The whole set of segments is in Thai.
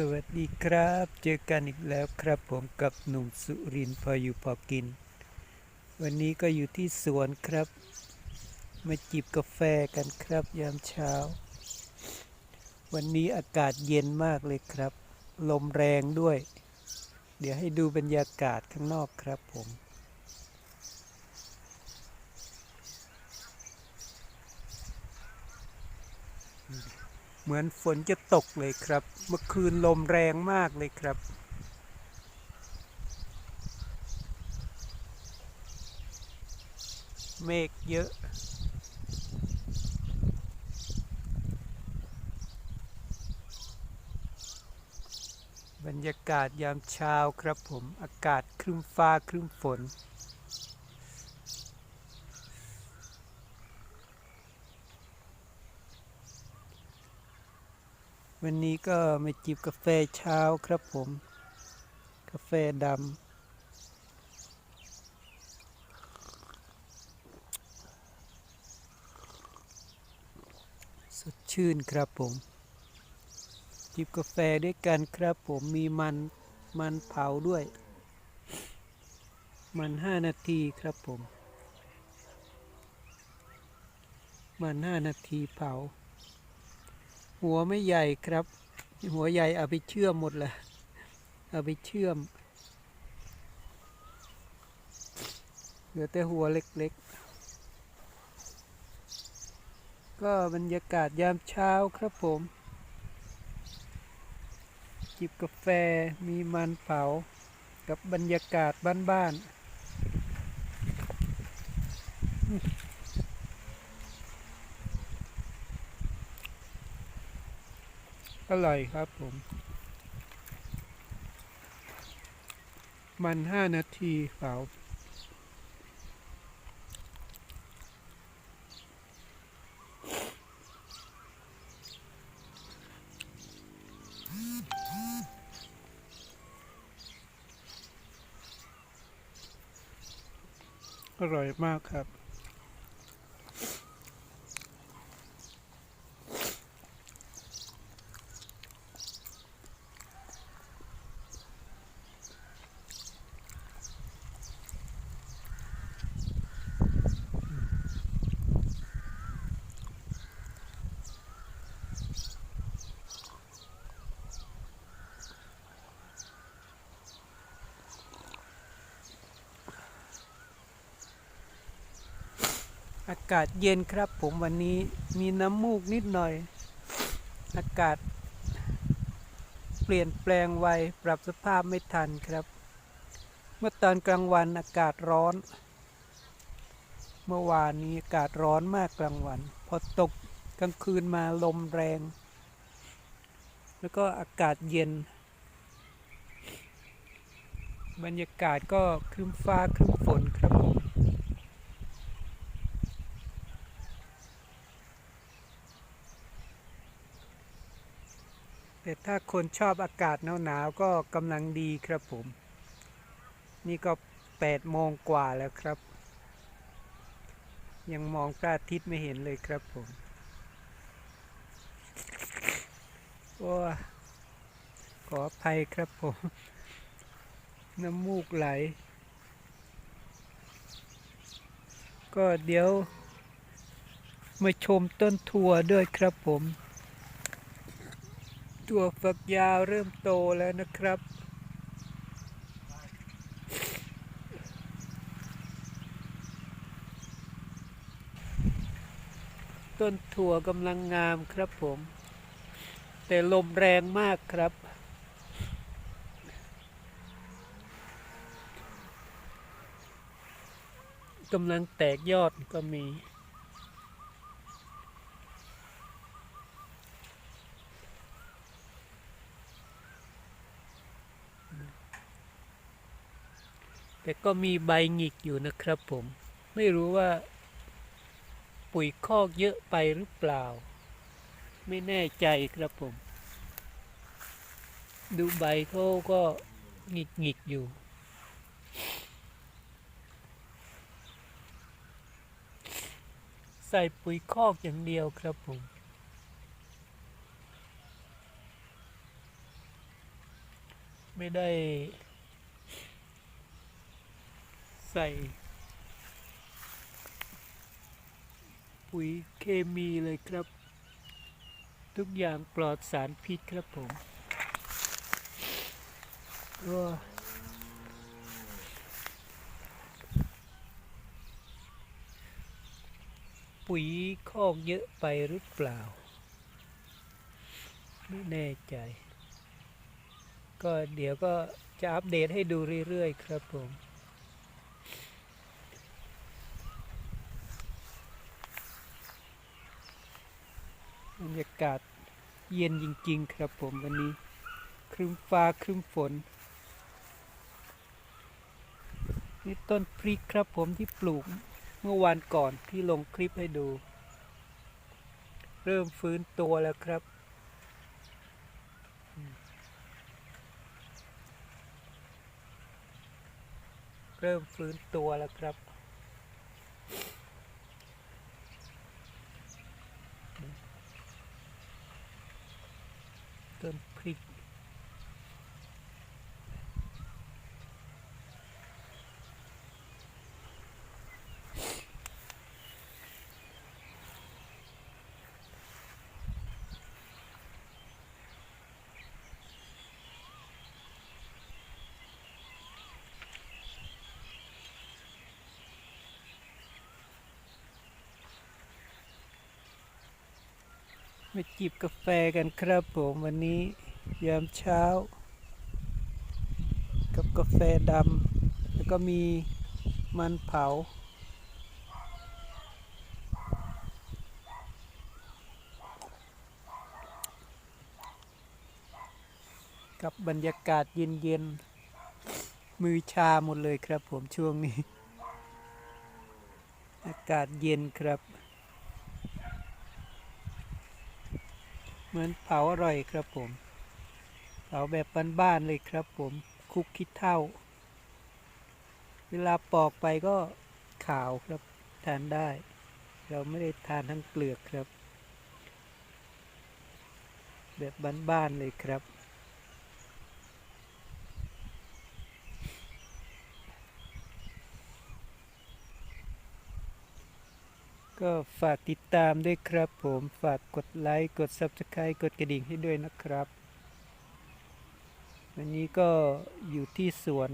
สวัสดีครับ เจอกันอีกแล้วครับผมกับหนุ่มสุรินทร์พออยู่พอกิน วันนี้ก็อยู่ที่สวนครับ มาจิบกาแฟกันครับยามเช้า วันนี้อากาศเย็นมากเลยครับ ลมแรงด้วย เดี๋ยวให้ดูบรรยากาศข้างนอกครับผม เหมือนฝนจะตกเลยครับ เมื่อคืนลมแรงมากเลยครับเมฆเยอะ บรรยากาศยามเช้าครับผม อากาศครึ้มฟ้าครึ้มฝน วันนี้ก็มาจิบกาแฟเช้าครับผม กาแฟดำสดชื่นครับผม จิบกาแฟด้วยกันครับผมมีมันมันเผาด้วย มันห้านาทีครับผม มันห้านาทีเผา หัวไม่ใหญ่ครับ หัวใหญ่เอาไปเชื่อมหมดเลยเอาไปเชื่อม เหลือแต่หัวเล็กๆ ก็บรรยากาศยามเช้าครับผม จิบกาแฟมีมันเผา กับบรรยากาศบ้านๆ อร่อยครับผม มันห้านาทีเผาอร่อยมากครับ อากาศเย็นครับผมวันนี้มีน้ำมูกนิดหน่อย อากาศ เปลี่ยนแปลงไวปรับสภาพไม่ทันครับ เมื่อตอนกลางวันอากาศร้อน เมื่อวานนี้อากาศร้อนมากกลางวัน พอตกกลางคืนมาลมแรง แล้วก็อากาศเย็น บรรยากาศก็ครึ้มฟ้าครึ้มฝนครับ แต่ถ้าคนชอบอากาศหนาวๆก็กำลังดีครับผม นี่ก็แปดโมงกว่าแล้วครับ ยังมองพระอาทิตย์ไม่เห็นเลยครับผมโอ้ขออภัยครับผม น้ำมูกไหล ก็เดี๋ยวมาชมต้นถั่วด้วยครับผม ถั่วฝักยาวเริ่มโตแล้วนะครับ ต้นถั่วกำลังงามครับผม แต่ลมแรงมากครับกำลังแตกยอดก็มี แต่ก็มีใบหงิกอยู่นะครับผม ไม่รู้ว่า ปุ๋ยคอกเยอะไปหรือเปล่า ไม่แน่ใจครับผม ดูใบเขาก็หงิกหงิกอยู่ใส่ปุ๋ยคอกอย่างเดียวครับผม ไม่ได้ ใส่ปุ๋ยเคมีเลยครับ ทุกอย่างปลอดสารพิษครับผมก็ปุ๋ยคอกเยอะไปหรือเปล่า ไม่แน่ใจ ก็เดี๋ยวก็จะอัปเดตให้ดูเรื่อยๆ ครับผม รรยากาศเย็นจริง ๆ ครับผมวันนี้ครึ้มฟ้าครึ้มฝน นี่ต้นพริกครับผมที่ปลูกเมื่อวานก่อนที่ลงคลิปให้ดู เริ่มฟื้นตัวแล้วครับเริ่มฟื้นตัวแล้วครับ ต้นพริก มาจิบกาแฟกันครับผมวันนี้ยามเช้า กับกาแฟดำแล้วก็มีมันเผา กับบรรยากาศเย็นๆ มือชาหมดเลยครับผมช่วงนี้ อากาศเย็นครับ เหมือนเผาอร่อยครับผม เผาแบบบ้านๆเลยครับผม คุกคิดเท่า เวลาปอกไปก็ขาวครับ ทานได้ เราไม่ได้ทานทั้งเปลือกครับ แบบบ้านๆเลยครับ ก็ฝากติดตามด้วยครับผมฝากกดไลค์กด Subscribe กดกระดิ่งให้ด้วยนะครับ วันนี้ก็อยู่ที่สวน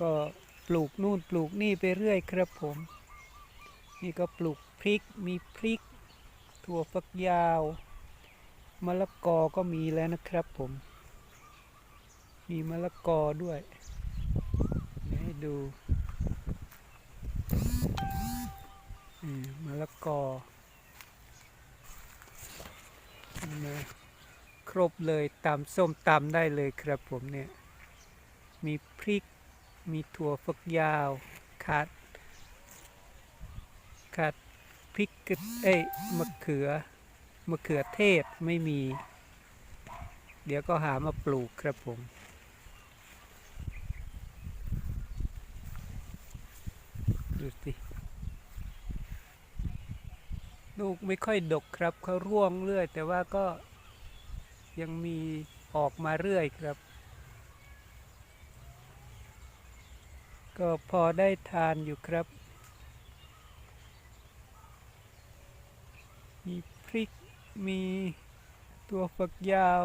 ก็ปลูกนู่นปลูกนี่ไปเรื่อยครับผม นี่ก็ปลูกพริกมีพริก ถั่วฝักยาวมะละกอก็มีแล้วนะครับผม มีมะละกอด้วย ดูมะละกอนไหมครบเลยตำส้มตำได้เลยครับผมเนี่ย มีพริก มีถั่วฝักยาว ขาด ขาดพริกกเอ้ยมะเขือ มะเขือเทศไม่มี เดี๋ยวก็หามาปลูกครับผม ดูสิลูกไม่ค่อยดกครับเขาร่วงเรื่อย แต่ว่าก็ยังมีออกมาเรื่อยครับ ก็พอได้ทานอยู่ครับ มีพริกมีตัวฝักยาว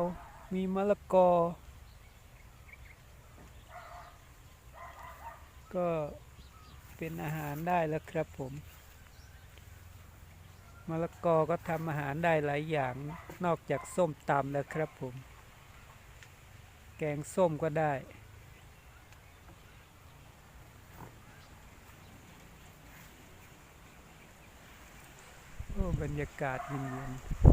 มีมะละกอ ก็ เป็นอาหารได้แล้วครับผมมะละกอก็ทำอาหารได้หลายอย่างนอกจากส้มตำแล้วครับผม แกงส้มก็ได้โอ้บรรยากาศเย็นๆ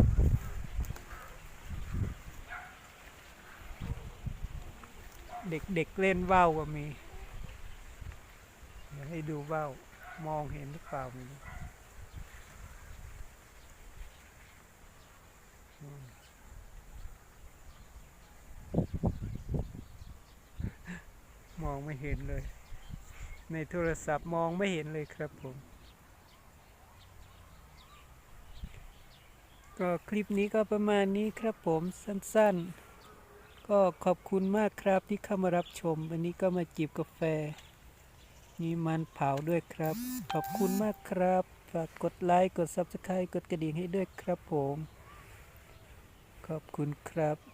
เด็กๆเเล่นว่าวก็มี ให้ดูว่ามองเห็นหรือเปล่าไม่รู้อืมมองไม่เห็นเลย ในโทรศัพท์มองไม่เห็นเลยครับผม ก็คลิปนี้ก็ประมาณนี้ครับผมสั้นๆ ก็ขอบคุณมากครับที่เข้ามารับชม วันนี้ก็มาจิบกาแฟ มีมันเผาด้วยครับ ขอบคุณมากครับ ฝากกดไลค์ กด Subscribe กดกระดิ่งให้ด้วยครับผม ขอบคุณครับ